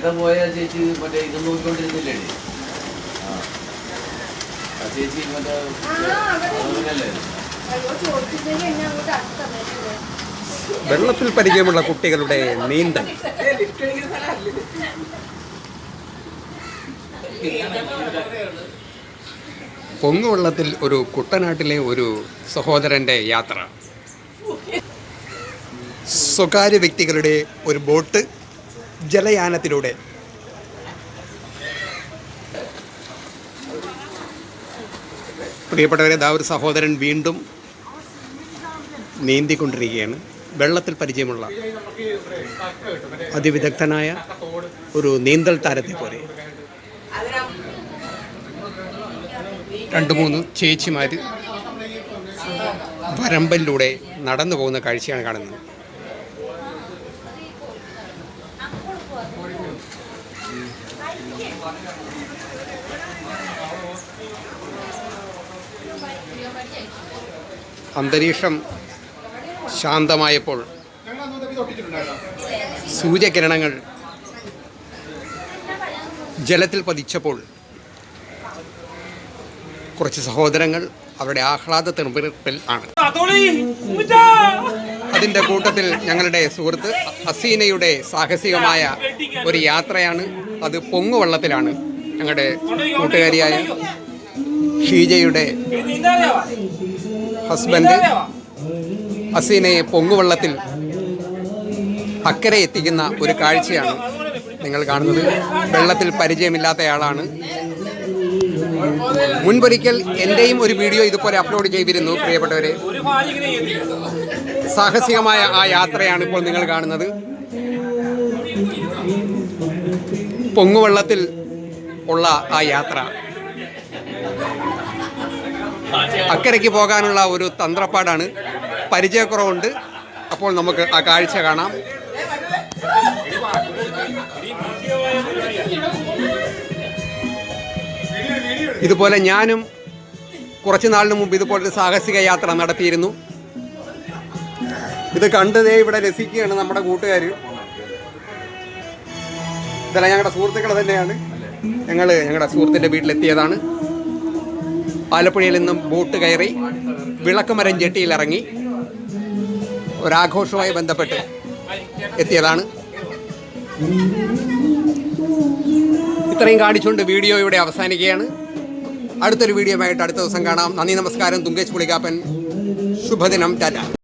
നേരത്തെ പോയ ചേച്ചി മറ്റേ ഇത് നോക്കിക്കൊണ്ടിരുന്നില്ലേ ആ. ചേച്ചി മറ്റേ വെള്ളത്തിൽ പരിചയമുള്ള കുട്ടികളുടെ നീന്തൽ. പൊങ്ങുവെള്ളത്തിൽ ഒരു കുട്ടനാട്ടിലെ ഒരു സഹോദരന്റെ യാത്ര. സ്വകാര്യ വ്യക്തികളുടെ ഒരു ബോട്ട് ജലയാനത്തിലൂടെ. പ്രിയപ്പെട്ടവരെ ദാ ഒരു സഹോദരൻ വീണ്ടും നീന്തിക്കൊണ്ടിരിക്കുകയാണ്. വെള്ളത്തിൽ പരിചയമുള്ള അതിവിദഗ്ധനായ ഒരു നീന്തൽ താരത്തെ പോലെ. രണ്ട് മൂന്ന് ചേച്ചിമാർ വരമ്പലിലൂടെ നടന്നു പോകുന്ന കാഴ്ചയാണ് കാണുന്നത്. അന്തരീക്ഷം ശാന്തമായപ്പോൾ സൂര്യകിരണങ്ങൾ ജലത്തിൽ പതിച്ചപ്പോൾ കുറച്ച് സഹോദരങ്ങൾ അവരുടെ ആഹ്ലാദ തെറുപ്പിൽ ആണ്. അതിന്റെ കൂട്ടത്തിൽ ഞങ്ങളുടെ സുഹൃത്ത് ഹസീനയുടെ സാഹസികമായ ഒരു യാത്രയാണ് അത് പൊങ്ങുവള്ളത്തിലാണ് ഞങ്ങളുടെ കൂട്ടുകാരിയായ ഷീജയുടെ ഹസ്ബൻഡ് ഹസീനയെ പൊങ്ങുവള്ളത്തിൽ അക്കരെ എത്തിക്കുന്ന ഒരു കാഴ്ചയാണ് നിങ്ങൾ കാണുന്നത്. വെള്ളത്തിൽ പരിചയമില്ലാത്തയാളാണ് മുൻപൊരിക്കൽ എന്റെയും ഒരു വീഡിയോ ഇതുപോലെ അപ്ലോഡ് ചെയ്തിരുന്നു പ്രിയപ്പെട്ടവരെ. സാഹസികമായ ആ യാത്രയാണ് ഇപ്പോൾ നിങ്ങൾ കാണുന്നത്. പൊങ്ങുവെള്ളത്തിൽ ഉള്ള ആ യാത്ര. അക്കരയ്ക്ക് പോകാനുള്ള ഒരു തന്ത്രപ്പാടാണ്. പരിചയക്കുറവുണ്ട്. അപ്പോൾ നമുക്ക് ആ കാഴ്ച കാണാം. ഇതുപോലെ ഞാനും കുറച്ച് നാളിന് മുമ്പ് ഇതുപോലൊരു സാഹസിക യാത്ര നടത്തിയിരുന്നു. ഇത് കണ്ടതേ ഇവിടെ രസിക്കുകയാണ് നമ്മുടെ കൂട്ടുകാർ ഇതെല്ലാം ഞങ്ങളുടെ സുഹൃത്തുക്കൾ തന്നെയാണ്. ഞങ്ങൾ ഞങ്ങളുടെ സുഹൃത്തിന്റെ വീട്ടിലെത്തിയതാണ്. ആലപ്പുഴയിൽ നിന്നും ബോട്ട് കയറി വിളക്കുമരം ജെട്ടിയിൽ ഇറങ്ങി ഒരാഘോഷവുമായി ബന്ധപ്പെട്ട് എത്തിയതാണ്. ഇത്രയും കാണിച്ചുകൊണ്ട് വീഡിയോ ഇവിടെ അവസാനിക്കുകയാണ്. അടുത്തൊരു വീഡിയോ ആയിട്ട് അടുത്ത ദിവസം കാണാം. നന്ദി നമസ്കാരം. തുങ്കേഷ് പുളികാപ്പൻ. ശുഭദിനം. ടാറ്റ.